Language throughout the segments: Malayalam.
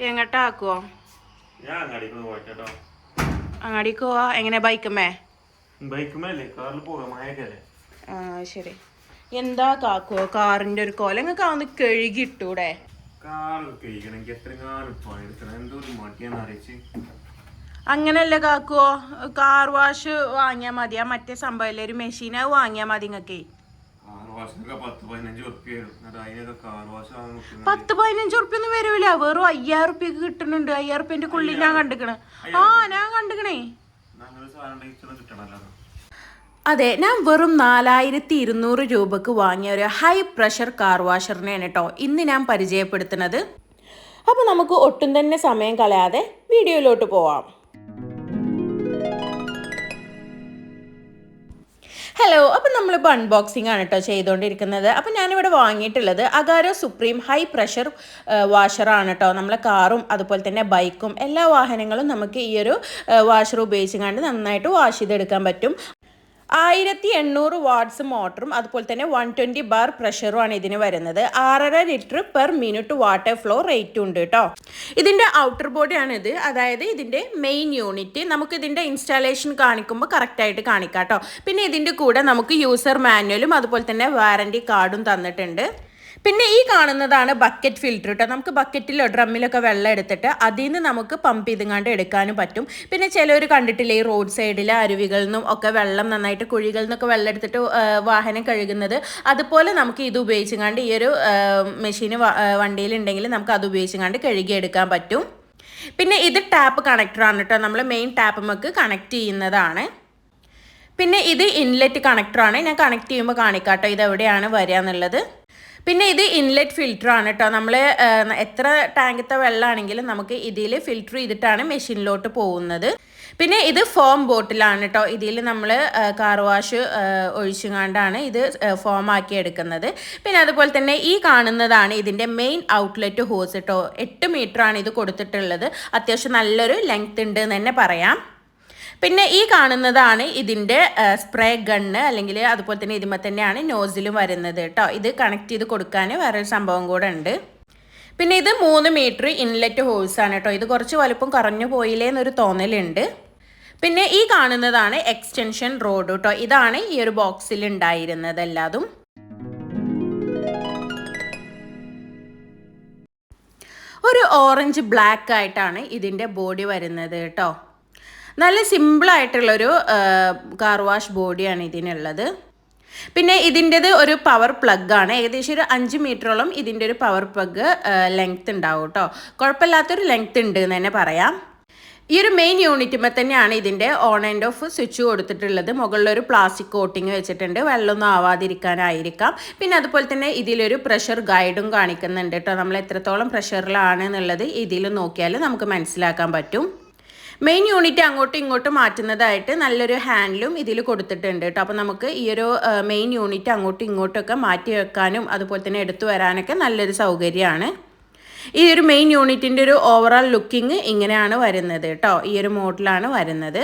എങ്ങോട്ടാക്കുവോ? ഞാൻ അങ്ങാടിക്ക് പോവാ? എങ്ങനെ ബൈക്കുമേ ആ ശരി. എന്താ കാക്കുവോ? കാറിന്റെ ഒരു കോല. നിങ്ങൾക്ക് അതൊന്ന് കഴുകിട്ടൂടെ അങ്ങനല്ല കാക്കുവോ? കാർ വാഷ് വാങ്ങിയാൽ മതിയാ മറ്റേ സംഭവല്ലേ ഒരു മെഷീൻ അത് വാങ്ങിയാൽ മതി നിങ്ങൾക്ക് വാഷിനൊക്കെ പത്ത് പതിനഞ്ച് ഉറുപ്പ്യ വരും. എന്നിട്ട് അതിനൊക്കെ കാർ വാഷ് വാങ്ങാൻ നോക്കുന്നത് പത്ത് പതിനഞ്ച് ഉറുപ്പ്യ ഒന്നും വരൂല. വെറും അയ്യായിരം ഉറുപ്പ്യക്ക് കിട്ടുന്നുണ്ട്. അയ്യായിരം ഉറുപ്പ്യന്റെ കുള്ളി ഞാൻ കണ്ടിക്കണേ. ആ ഞാൻ കണ്ടിക്കണേ. അതെ. ഞാൻ വെറും നാലായിരത്തി ഇരുന്നൂറ് രൂപക്ക് വാങ്ങിയ ഒരു ഹൈ പ്രഷർ കാർ വാഷറിനെയാണ് കേട്ടോ ഇന്ന് ഞാൻ പരിചയപ്പെടുത്തുന്നത്. അപ്പോൾ നമുക്ക് ഒട്ടും തന്നെ സമയം കളയാതെ വീഡിയോയിലോട്ട് പോവാം. ഹലോ അപ്പം നമ്മളിപ്പോൾ അൺബോക്സിംഗ് ആണ് കേട്ടോ ചെയ്തുകൊണ്ടിരിക്കുന്നത്. അപ്പം ഞാനിവിടെ വാങ്ങിയിട്ടുള്ളത് അഗാരോ സുപ്രീം ഹൈ പ്രഷർ വാഷറാണ് കേട്ടോ. നമ്മളെ കാറും അതുപോലെ തന്നെ ബൈക്കും എല്ലാ വാഹനങ്ങളും നമുക്ക് ഈ ഒരു വാഷർ ഉപയോഗിച്ചുകൊണ്ട് നന്നായിട്ട് വാഷ് ചെയ്തെടുക്കാൻ പറ്റും. ആയിരത്തി എണ്ണൂറ് വാട്ട്സ് മോട്ടറും അതുപോലെ തന്നെ വൺ ട്വന്റി ബാർ പ്രഷറുമാണ് ഇതിന് വരുന്നത്. ആറര litre per minute water flow റേറ്റും ഉണ്ട് കേട്ടോ ഇതിന്റെ ഔട്ടർ ബോഡിയാണ് ഇത്. അതായത് ഇതിന്റെ മെയിൻ യൂണിറ്റ് നമുക്ക് ഇതിന്റെ ഇൻസ്റ്റാളേഷൻ കാണിക്കുമ്പോൾ കറക്റ്റായിട്ട് കാണിക്കാം കേട്ടോ പിന്നെ ഇതിന്റെ കൂടെ നമുക്ക് യൂസർ മാനുവലും അതുപോലെ തന്നെ വാറന്റി കാർഡും തന്നിട്ടുണ്ട്. പിന്നെ ഈ കാണുന്നതാണ് ബക്കറ്റ് ഫിൽറ്റർ കേട്ടോ നമുക്ക് ബക്കറ്റിലോ ഡ്രമ്മിലൊക്കെ വെള്ളം എടുത്തിട്ട് അതിൽ നിന്ന് നമുക്ക് പമ്പ് ചെയ്തുങ്ങാണ്ട് എടുക്കാനും പറ്റും. പിന്നെ ചിലർ കണ്ടിട്ടില്ലേ ഈ റോഡ് സൈഡിലെ അരുവികളിൽ നിന്നും ഒക്കെ വെള്ളം നന്നായിട്ട് കുഴികളിൽ നിന്നൊക്കെ വെള്ളം എടുത്തിട്ട് വാഹനം കഴുകുന്നത്. അതുപോലെ നമുക്ക് ഇത് ഉപയോഗിച്ചുകൊണ്ട് ഈ ഒരു മെഷീന് വണ്ടിയിലുണ്ടെങ്കിൽ നമുക്ക് അത് ഉപയോഗിച്ചുകൊണ്ട് കഴുകിയെടുക്കാൻ പറ്റും. പിന്നെ ഇത് ടാപ്പ് കണക്ടറാണ് കേട്ടോ നമ്മൾ മെയിൻ ടാപ്പ് നമുക്ക് കണക്ട് ചെയ്യുന്നതാണ്. പിന്നെ ഇത് ഇൻലെറ്റ് കണക്ടറാണ് ഞാൻ കണക്ട് ചെയ്യുമ്പോൾ കാണിക്കാം കേട്ടോ ഇത് എവിടെയാണ് വരിക എന്നുള്ളത്. പിന്നെ ഇത് ഇൻലെറ്റ് ഫിൽറ്റർ ആണ് കേട്ടോ നമ്മൾ എത്ര ടാങ്കത്തെ വെള്ളമാണെങ്കിലും നമുക്ക് ഇതിൽ ഫിൽറ്റർ ചെയ്തിട്ടാണ് മെഷീനിലോട്ട് പോകുന്നത്. പിന്നെ ഇത് ഫോം ബോട്ടിലാണ് കേട്ടോ ഇതിൽ നമ്മൾ കാർ വാഷ് ഒഴിച്ചുകൊണ്ടാണ് ഇത് ഫോം ആക്കി എടുക്കുന്നത്. പിന്നെ അതുപോലെ തന്നെ ഈ കാണുന്നതാണ് ഇതിന്റെ മെയിൻ ഔട്ട്ലെറ്റ് ഹോസ് കേട്ടോ എട്ട് മീറ്ററാണ് ഇത് കൊടുത്തിട്ടുള്ളത്. അത്യാവശ്യം നല്ലൊരു ലെങ്ത് ഉണ്ട് എന്ന് തന്നെ പറയാം. പിന്നെ ഈ കാണുന്നതാണ് ഇതിന്റെ സ്പ്രേ ഗണ്ണ് അല്ലെങ്കിൽ അതുപോലെ തന്നെ ഇതിമ തന്നെയാണ് നോസിലും വരുന്നത് കേട്ടോ ഇത് കണക്ട് ചെയ്ത് കൊടുക്കാൻ വേറൊരു സംഭവം കൂടെ ഉണ്ട്. പിന്നെ ഇത് മൂന്ന് മീറ്റർ ഇൻലെറ്റ് ഹോഴ്സ് ആണ് കേട്ടോ ഇത് കുറച്ച് വലുപ്പം കുറഞ്ഞു പോയില്ലേ എന്നൊരു തോന്നലുണ്ട്. പിന്നെ ഈ കാണുന്നതാണ് എക്സ്റ്റൻഷൻ റോഡ് കേട്ടോ ഇതാണ് ഈ ഒരു ബോക്സിൽ ഉണ്ടായിരുന്നത് എല്ലാതും. ഒരു ഓറഞ്ച് ബ്ലാക്ക് ആയിട്ടാണ് ഇതിന്റെ ബോഡി വരുന്നത് കേട്ടോ നല്ല സിമ്പിളായിട്ടുള്ളൊരു കാർ വാഷ് ബോഡിയാണ് ഇതിനുള്ളത്. പിന്നെ ഇതിന്റെത് ഒരു പവർ പ്ലഗ് ആണ്. ഏകദേശം ഒരു അഞ്ച് മീറ്ററോളം ഇതിന്റെ ഒരു പവർ പ്ലഗ് ലെങ്ത് ഉണ്ടാവും കേട്ടോ കുഴപ്പമില്ലാത്തൊരു ലെങ്ത് ഉണ്ട് എന്ന് തന്നെ പറയാം. ഈ ഒരു മെയിൻ യൂണിറ്റുമ്പോൾ തന്നെയാണ് ഇതിന്റെ ഓൺ ആൻഡ് ഓഫ് സ്വിച്ച് കൊടുത്തിട്ടുള്ളത്. മുകളിലൊരു പ്ലാസ്റ്റിക് കോട്ടിങ് വെച്ചിട്ടുണ്ട്. വെള്ളമൊന്നും ആവാതിരിക്കാനായിരിക്കാം. പിന്നെ അതുപോലെ തന്നെ ഇതിലൊരു പ്രഷർ ഗൈഡും കാണിക്കുന്നുണ്ട് കേട്ടോ നമ്മൾ എത്രത്തോളം പ്രഷറിലാണ് എന്നുള്ളത് ഇതിൽ നോക്കിയാൽ നമുക്ക് മനസ്സിലാക്കാൻ പറ്റും. മെയിൻ യൂണിറ്റ് അങ്ങോട്ടും ഇങ്ങോട്ടും മാറ്റുന്നതായിട്ട് നല്ലൊരു ഹാൻഡിലും ഇതിൽ കൊടുത്തിട്ടുണ്ട് കേട്ടോ അപ്പോൾ നമുക്ക് ഈ ഒരു മെയിൻ യൂണിറ്റ് അങ്ങോട്ടും ഇങ്ങോട്ടൊക്കെ മാറ്റി വെക്കാനും അതുപോലെ തന്നെ എടുത്തു വരാനൊക്കെ നല്ലൊരു സൗകര്യമാണ്. ഈ ഒരു മെയിൻ യൂണിറ്റിന്റെ ഒരു ഓവറോൾ ലുക്കിങ് ഇങ്ങനെയാണ് വരുന്നത് കേട്ടോ ഈ ഒരു മോഡലാണ് വരുന്നത്.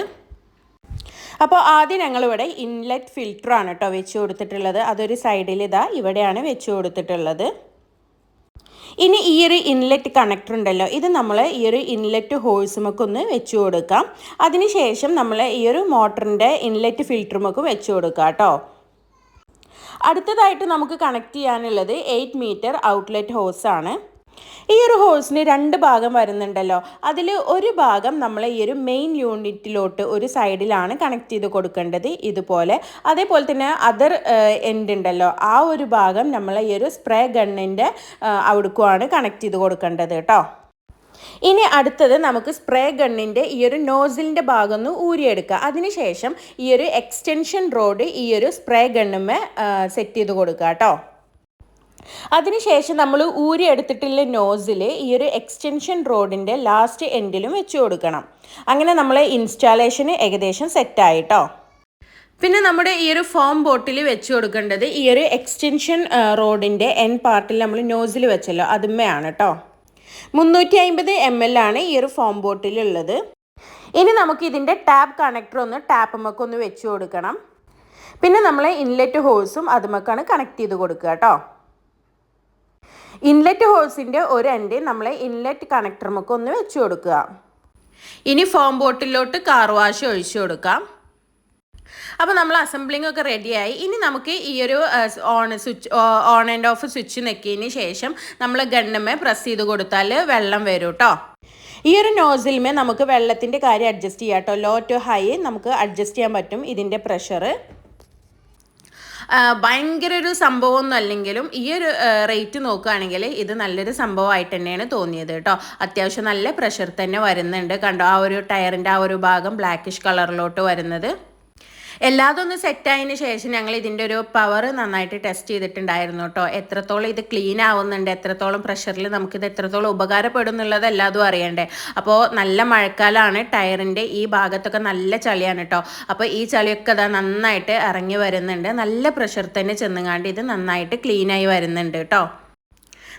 അപ്പോൾ ആദ്യം ഞങ്ങളിവിടെ ഇൻലെറ്റ് ഫിൽറ്ററാണ് കേട്ടോ വെച്ച് കൊടുത്തിട്ടുള്ളത്. അതൊരു സൈഡിൽ ഇതാ ഇവിടെയാണ് വെച്ച് കൊടുത്തിട്ടുള്ളത്. ഇനി ഈ ഒരു ഇൻലെറ്റ് കണക്ടർ ഉണ്ടല്ലോ ഇത് നമ്മൾ ഈ ഒരു ഇൻലെറ്റ് ഹോഴ്സുമൊക്കെ ഒന്ന് വെച്ച് കൊടുക്കാം. അതിനുശേഷം നമ്മൾ ഈ ഒരു മോട്ടറിന്റെ ഇൻലെറ്റ് ഫിൽറ്ററുമൊക്കെ വെച്ച് കൊടുക്കാം കേട്ടോ. അടുത്തതായിട്ട് നമുക്ക് കണക്ട് ചെയ്യാനുള്ളത് എയ്റ്റ് മീറ്റർ ഔട്ട്ലെറ്റ് ഹോഴ്സാണ് ഈ ഒരു ഹോഴ്സിന് രണ്ട് ഭാഗം വരുന്നുണ്ടല്ലോ. അതിൽ ഒരു ഭാഗം നമ്മൾ ഈ ഒരു മെയിൻ യൂണിറ്റിലോട്ട് ഒരു സൈഡിലാണ് കണക്ട് ചെയ്ത് കൊടുക്കേണ്ടത് ഇതുപോലെ. അതേപോലെ തന്നെ അതർ എൻഡ് ഉണ്ടല്ലോ. ആ ഒരു ഭാഗം നമ്മൾ ഈ ഒരു സ്പ്രേ ഗണ്ണിന്റെ അവിടേക്കുമാണ് കണക്ട് ചെയ്ത് കൊടുക്കേണ്ടത് കേട്ടോ. ഇനി അടുത്തത് നമുക്ക് സ്പ്രേ ഗണ്ണിന്റെ ഈ ഒരു നോസിലിന്റെ ഭാഗം ഒന്ന് ഊരിയെടുക്കുക അതിനുശേഷം ഈ ഒരു എക്സ്റ്റൻഷൻ റോഡ് ഈ ഒരു സ്പ്രേ ഗണ്ണുമേ സെറ്റ് ചെയ്ത് കൊടുക്കുക കേട്ടോ. അതിനുശേഷം നമ്മൾ ഊരി എടുത്തിട്ടുള്ള നോസിൽ ഈ ഒരു എക്സ്റ്റൻഷൻ റോഡിന്റെ ലാസ്റ്റ് എൻഡിലും വെച്ച് കൊടുക്കണം. അങ്ങനെ നമ്മളെ ഇൻസ്റ്റാളേഷന് ഏകദേശം സെറ്റായിട്ടോ പിന്നെ നമ്മുടെ ഈ ഒരു ഫോം ബോട്ടിൽ വെച്ച് കൊടുക്കേണ്ടത് ഈ ഒരു എക്സ്റ്റൻഷൻ റോഡിന്റെ എൻ പാർട്ടിൽ നമ്മൾ നോസിൽ വെച്ചല്ലോ. അതുമ്മയാണ് കേട്ടോ മുന്നൂറ്റി അമ്പത് എം എൽ ആണ് ഈ ഒരു ഫോം ബോട്ടിലുള്ളത് ഇനി നമുക്ക് ഇതിന്റെ ടാപ്പ് കണക്ടർ ഒന്ന് ടാപ്പുമൊക്കെ ഒന്ന് വെച്ച് കൊടുക്കണം. പിന്നെ നമ്മൾ ഇൻലെറ്റ് ഹോഴ്സും അതുമൊക്കെയാണ് കണക്ട് ചെയ്ത് കൊടുക്കുക കേട്ടോ ഇൻലെറ്റ് ഹോൾസിന്റെ ഒരു എൻഡ് നമ്മൾ ഇൻലെറ്റ് കണക്ടർമൊക്കെ ഒന്ന് വെച്ച് കൊടുക്കുക. ഇനി ഫോം ബോട്ടിലോട്ട് കാർ വാഷ് ഒഴിച്ചു കൊടുക്കാം. അപ്പോൾ നമ്മൾ അസംബ്ലിംഗ് ഒക്കെ റെഡിയായി ഇനി നമുക്ക് ഈ ഒരു on switch on and off switch നെക്കിയതിന് ശേഷം നമ്മൾ ഗണ്ണമേ പ്രസ് ചെയ്ത് കൊടുത്താൽ വെള്ളം വരും കേട്ടോ ഈ ഒരു നോസിൽമേ നമുക്ക് വെള്ളത്തിന്റെ കാര്യം അഡ്ജസ്റ്റ് ചെയ്യാം കേട്ടോ ലോ ടു ഹൈ നമുക്ക് അഡ്ജസ്റ്റ് ചെയ്യാൻ പറ്റും ഇതിന്റെ പ്രഷർ ഭയങ്കര ഒരു സംഭവമൊന്നും അല്ലെങ്കിലും ഈ ഒരു റേറ്റ് നോക്കുകയാണെങ്കിൽ ഇത് നല്ലൊരു സംഭവമായിട്ട് തന്നെയാണ് തോന്നിയത് കേട്ടോ. അത്യാവശ്യം നല്ല പ്രഷർ തന്നെ വരുന്നുണ്ട്. കണ്ടോ? ആ ഒരു ടയറിന്റെ ആ ഒരു ഭാഗം ബ്ലാക്കിഷ് കളറിലോട്ട് വരുന്നത്. എല്ലാതൊന്ന് സെറ്റായതിന് ശേഷം ഞങ്ങൾ ഇതിന്റെ ഒരു പവർ നന്നായിട്ട് ടെസ്റ്റ് ചെയ്തിട്ടുണ്ടായിരുന്നു കേട്ടോ. എത്രത്തോളം ഇത് ക്ലീൻ ആവുന്നുണ്ട് എത്രത്തോളം പ്രഷറിൽ നമുക്കിത് എത്രത്തോളം ഉപകാരപ്പെടും എന്നുള്ളത് എല്ലാതും അറിയണ്ടേ. അപ്പോൾ നല്ല മഴക്കാലമാണ് ടയറിന്റെ ഈ ഭാഗത്തൊക്കെ നല്ല ചളിയാണ് കേട്ടോ. അപ്പോൾ ഈ ചളിയൊക്കെ അതാ നന്നായിട്ട് ഇറങ്ങി വരുന്നുണ്ട്. നല്ല പ്രഷർ തന്നെ ചെന്നുകാണ്ട് ഇത് നന്നായിട്ട് ക്ലീനായി വരുന്നുണ്ട് കേട്ടോ.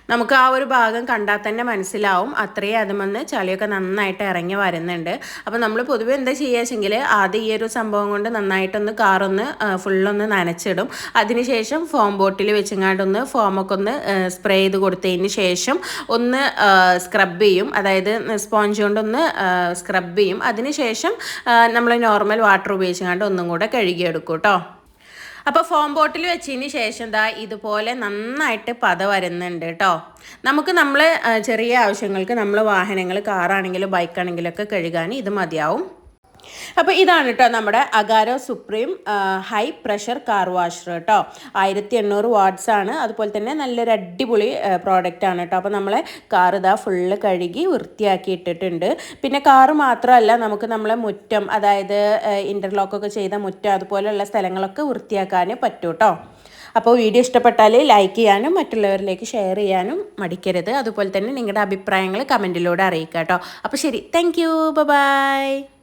നമുക്ക് ആ ഒരു ഭാഗം കണ്ടാൽ തന്നെ മനസ്സിലാവും. അത്രയും അതുമെന്ന് ചളിയൊക്കെ നന്നായിട്ട് ഇറങ്ങി വരുന്നുണ്ട്. അപ്പോൾ നമ്മൾ പൊതുവെ എന്താ ചെയ്യാച്ചെങ്കിൽ ആദ്യം ഈ ഒരു സംഭവം കൊണ്ട് നന്നായിട്ടൊന്ന് കാറൊന്ന് ഫുള്ളൊന്ന് നനച്ചിടും. അതിനുശേഷം ഫോം ബോട്ടിൽ വെച്ചങ്ങാണ്ടൊന്ന് ഫോമൊക്കെ ഒന്ന് സ്പ്രേ ചെയ്ത് കൊടുത്തതിന് ശേഷം ഒന്ന് സ്ക്രബ് ചെയ്യും. അതായത് സ്പോഞ്ച് കൊണ്ടൊന്ന് സ്ക്രബ് ചെയ്യും. അതിനുശേഷം നമ്മൾ നോർമൽ വാട്ടർ ഉപയോഗിച്ചങ്ങാണ്ട് ഒന്നും കൂടെ കഴുകിയെടുക്കും കേട്ടോ അപ്പോൾ ഫോം ബോട്ടിൽ വെച്ചതിന് ശേഷം ദാ ഇതുപോലെ നന്നായിട്ട് പത വരുന്നുണ്ട് കേട്ടോ നമുക്ക് നമ്മൾ ചെറിയ ആവശ്യങ്ങൾക്ക് നമ്മൾ വാഹനങ്ങൾ കാറാണെങ്കിലും ബൈക്കാണെങ്കിലും ഒക്കെ കഴുകാൻ ഇത് മതിയാവും. അപ്പോൾ ഇതാണ് കേട്ടോ നമ്മുടെ Agaro supreme high pressure car washer കേട്ടോ. ആയിരത്തി എണ്ണൂറ് വാട്ട്സ് ആണ്. അതുപോലെ തന്നെ നല്ലൊരു അടിപൊളി പ്രോഡക്റ്റ് ആണ് കേട്ടോ. അപ്പോൾ നമ്മളെ കാർ ഇതാ ഫുള്ള് കഴുകി വൃത്തിയാക്കി ഇട്ടിട്ടുണ്ട്. പിന്നെ കാർ മാത്രമല്ല നമുക്ക് നമ്മളെ മുറ്റം അതായത് ഇന്റർലോക്കൊക്കെ ചെയ്ത മുറ്റം അതുപോലെയുള്ള സ്ഥലങ്ങളൊക്കെ വൃത്തിയാക്കാൻ പറ്റും കേട്ടോ. അപ്പോൾ വീഡിയോ ഇഷ്ടപ്പെട്ടാൽ ലൈക്ക് ചെയ്യാനും മറ്റുള്ളവരിലേക്ക് ഷെയർ ചെയ്യാനും മടിക്കരുത്. അതുപോലെ തന്നെ നിങ്ങളുടെ അഭിപ്രായങ്ങൾ കമന്റിലൂടെ അറിയിക്കുക കേട്ടോ. അപ്പോൾ ശരി താങ്ക് യു ബൈ